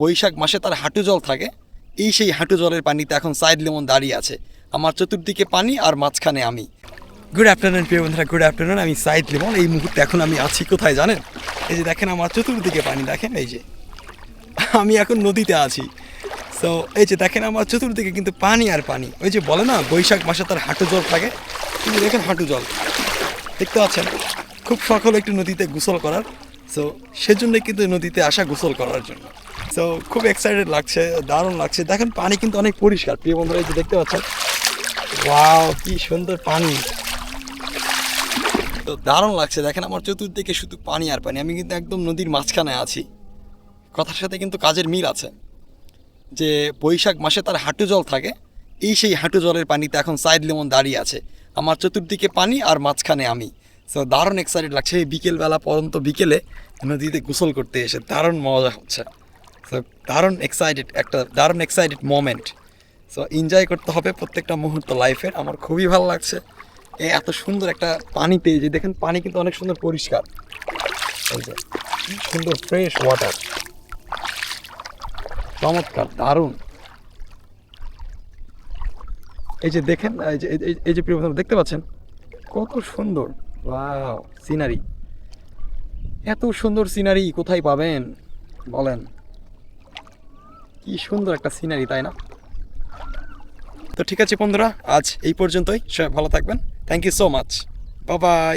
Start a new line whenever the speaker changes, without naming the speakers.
বৈশাখ মাসে তার হাঁটু জল থাকে। এই সেই হাঁটু জলের পানিতে এখন সাইড লেমন দাঁড়িয়ে আছে। আমার চতুর্দিকে পানি আর মাঝখানে আমি। গুড আফটারনুন প্রিয় বন্ধুরা গুড আফটারনুন আমি সাইড লেমন। এই মুহূর্তে এখন আমি আছি কোথায় জানেন? এই যে দেখেন আমার চতুর্দিকে পানি, দেখেন এই যে। আমি এখন নদীতে আছি। সো এই যে দেখেন আমার চতুর্দিকে কিন্তু পানি আর পানি। ওই যে বলে না, বৈশাখ মাসে তার হাঁটু জল থাকে। কিন্তু দেখেন হাঁটু জল। দেখতে পাচ্ছেন? খুব হলো একটু নদীতে গোসল করার। সো সেজন্য কিন্তু নদীতে আসা গোসল করার জন্য। সো খুব এক্সাইটেড লাগছে, দারুণ লাগছে। দেখেন, পানি কিন্তু অনেক পরিষ্কার। প্রিয় বন্ধুরা, এই যে দেখতে পাচ্ছেন, ওয়াও, কি সুন্দর পানি। তো দারুণ লাগছে। দেখেন, আমার চতুর্দিকে শুধু পানি আর পানি। আমি কিন্তু একদম নদীর মাঝখানে আছি। কথার সাথে কিন্তু কাজের মিল আছে। যে বৈশাখ মাসে তার হাঁটু জল থাকে, এই সেই হাঁটু জলের পানিতে এখন সাইড লেমন দাঁড়িয়ে আছে। আমার চতুর্দিকে পানি আর মাঝখানে আমি। সো দারুণ এক্সাইটেড লাগছে। এই বিকেলবেলা পর্যন্ত বিকেলে নদীতে গোসল করতে এসে দারুণ মজা হচ্ছে। সো দারুণ এক্সাইটেড একটা দারুণ এক্সাইটেড মোমেন্ট সো এনজয় করতে হবে প্রত্যেকটা মুহূর্ত লাইফের আমার খুবই ভালো লাগছে। এই এত সুন্দর একটা পানি পেয়ে যে দেখেন, পানি কিন্তু অনেক সুন্দর পরিষ্কার। এই যে সুন্দর ফ্রেশ ওয়াটার চমৎকার, দারুণ। এই যে দেখেন, এই যে, এই- যে প্রিয় দেখতে পাচ্ছেন? কত সুন্দর। সিনারি এত সুন্দর সিনারি কোথায় পাবেন? বলেন। কি সুন্দর একটা সিনারি তাই না? তো ঠিক আছে বন্ধুরা, আজ এই পর্যন্তই। সবাই ভালো থাকবেন। Thank you so much bye